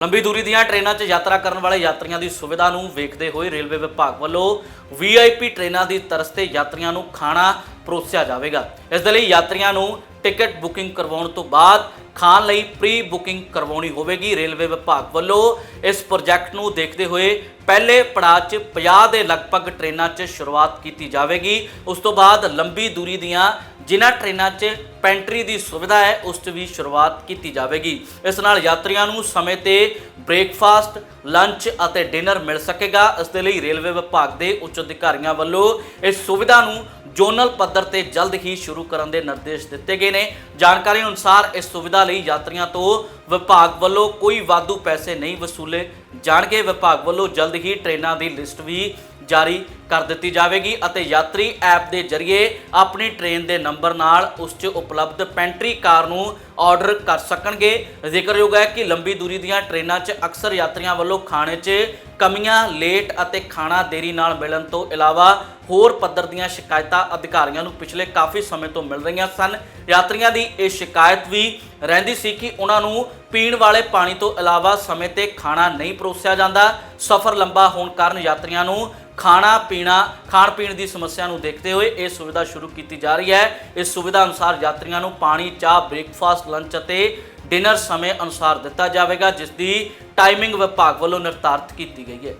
ਲੰਬੀ ਦੂਰੀ ਦੀਆਂ ਟ੍ਰੇਨਾਂ 'ਚ ਯਾਤਰਾ ਕਰਨ ਵਾਲੇ ਯਾਤਰੀਆਂ ਦੀ ਸੁਵਿਧਾ ਨੂੰ ਵੇਖਦੇ ਹੋਏ ਰੇਲਵੇ ਵਿਭਾਗ ਵੱਲੋਂ ਵੀਆਈਪੀ ਟ੍ਰੇਨਾਂ ਦੀ ਤਰਸ ਤੇ ਯਾਤਰੀਆਂ ਨੂੰ ਖਾਣਾ ਪਰੋਸਿਆ ਜਾਵੇਗਾ। ਇਸ ਦੇ ਲਈ ਯਾਤਰੀਆਂ ਨੂੰ ਟਿਕਟ ਬੁਕਿੰਗ ਕਰਵਾਉਣ ਤੋਂ ਬਾਅਦ ਖਾਣ ਲਈ ਪ੍ਰੀ ਬੁਕਿੰਗ ਕਰਵਾਉਣੀ ਹੋਵੇਗੀ। ਰੇਲਵੇ ਵਿਭਾਗ ਵੱਲੋਂ ਇਸ ਪ੍ਰੋਜੈਕਟ ਨੂੰ ਦੇਖਦੇ ਹੋਏ ਪਹਿਲੇ ਪੜਾਅ 'ਚ 50 ਦੇ ਲਗਭਗ ਟ੍ਰੇਨਾਂ 'ਚ ਸ਼ੁਰੂਆਤ ਕੀਤੀ ਜਾਵੇਗੀ। ਉਸ ਤੋਂ ਬਾਅਦ ਲੰਬੀ ਦੂਰੀ ਦੀਆਂ ਜਿਨ੍ਹਾਂ ਟ੍ਰੇਨਾਂ 'ਚ ਪੈਂਟਰੀ ਦੀ ਸੁਵਿਧਾ ਹੈ, ਉਸ 'ਚ ਵੀ ਸ਼ੁਰੂਆਤ ਕੀਤੀ ਜਾਵੇਗੀ। ਇਸ ਨਾਲ ਯਾਤਰੀਆਂ ਨੂੰ ਸਮੇਂ ਤੇ ਬ੍ਰੇਕਫਾਸਟ, ਲੰਚ ਅਤੇ ਡਿਨਰ ਮਿਲ ਸਕੇਗਾ। ਇਸ ਦੇ ਲਈ ਰੇਲਵੇ ਵਿਭਾਗ ਦੇ ਉੱਚ ਅਧਿਕਾਰੀਆਂ ਵੱਲੋਂ ਇਸ ਸੁਵਿਧਾ ਨੂੰ ਜ਼ੋਨਲ ਪੱਧਰ ਤੇ ਜਲਦ ਹੀ ਸ਼ੁਰੂ ਕਰਨ ਦੇ ਨਿਰਦੇਸ਼ ਦਿੱਤੇ ਗਏ ਨੇ। ਜਾਣਕਾਰੀ ਅਨੁਸਾਰ ਇਸ ਸੁਵਿਧਾ ਲਈ ਯਾਤਰੀਆਂ ਤੋਂ ਵਿਭਾਗ ਵੱਲੋਂ ਕੋਈ ਵਾਧੂ ਪੈਸੇ ਨਹੀਂ ਵਸੂਲੇ ਜਾਣਗੇ। ਵਿਭਾਗ ਵੱਲੋਂ ਜਲਦ ਹੀ ਟ੍ਰੇਨਾਂ ਦੀ ਲਿਸਟ ਵੀ ਜਾਰੀ ਕਰ ਦਿੱਤੀ ਜਾਵੇਗੀ ਅਤੇ ਯਾਤਰੀ ਐਪ ਦੇ ਜ਼ਰੀਏ ਆਪਣੀ ਟ੍ਰੇਨ ਦੇ ਨੰਬਰ ਨਾਲ ਉਸ 'ਚ ਉਪਲਬਧ ਪੈਂਟਰੀ ਕਾਰ ਨੂੰ ਆਰਡਰ ਕਰ ਸਕਣਗੇ। ਜ਼ਿਕਰਯੋਗ ਹੈ ਕਿ ਲੰਬੀ ਦੂਰੀ ਦੀਆਂ ਟ੍ਰੇਨਾਂ 'ਚ ਅਕਸਰ ਯਾਤਰੀਆਂ ਵੱਲੋਂ ਖਾਣੇ 'ਚ ਕਮੀਆਂ, ਲੇਟ ਅਤੇ ਖਾਣਾ ਦੇਰੀ ਨਾਲ ਮਿਲਣ ਤੋਂ ਇਲਾਵਾ ਹੋਰ ਪੱਧਰ ਦੀਆਂ ਸ਼ਿਕਾਇਤਾਂ ਅਧਿਕਾਰੀਆਂ ਨੂੰ ਪਿਛਲੇ ਕਾਫੀ ਸਮੇਂ ਤੋਂ ਮਿਲ ਰਹੀਆਂ ਸਨ। ਯਾਤਰੀਆਂ ਦੀ ਇਹ ਸ਼ਿਕਾਇਤ ਵੀ ਰਹਿੰਦੀ ਸੀ ਕਿ ਉਹਨਾਂ ਨੂੰ ਪੀਣ ਵਾਲੇ ਪਾਣੀ ਤੋਂ ਇਲਾਵਾ ਸਮੇਂ ਤੇ ਖਾਣਾ ਨਹੀਂ ਪਰੋਸਿਆ ਜਾਂਦਾ। ਸਫ਼ਰ ਲੰਬਾ ਹੋਣ ਕਾਰਨ ਯਾਤਰੀਆਂ ਨੂੰ ਖਾਣਾ ਪੀਣਾ, ਖਾਣ ਪੀਣ ਦੀ ਸਮੱਸਿਆ ਨੂੰ ਦੇਖਦੇ ਹੋਏ ਇਹ ਸੁਵਿਧਾ ਸ਼ੁਰੂ ਕੀਤੀ ਜਾ ਰਹੀ ਹੈ। ਇਸ ਸੁਵਿਧਾ ਅਨੁਸਾਰ ਯਾਤਰੀਆਂ ਨੂੰ ਪਾਣੀ, ਚਾਹ, ਬ੍ਰੇਕਫਾਸਟ, ਲੰਚ ਅਤੇ ਡਿਨਰ ਸਮੇਂ ਅਨੁਸਾਰ ਦਿੱਤਾ ਜਾਵੇਗਾ, ਜਿਸ ਦੀ ਟਾਈਮਿੰਗ ਵਿਭਾਗ ਵੱਲੋਂ ਨਿਰਧਾਰਤ ਕੀਤੀ ਗਈ ਹੈ।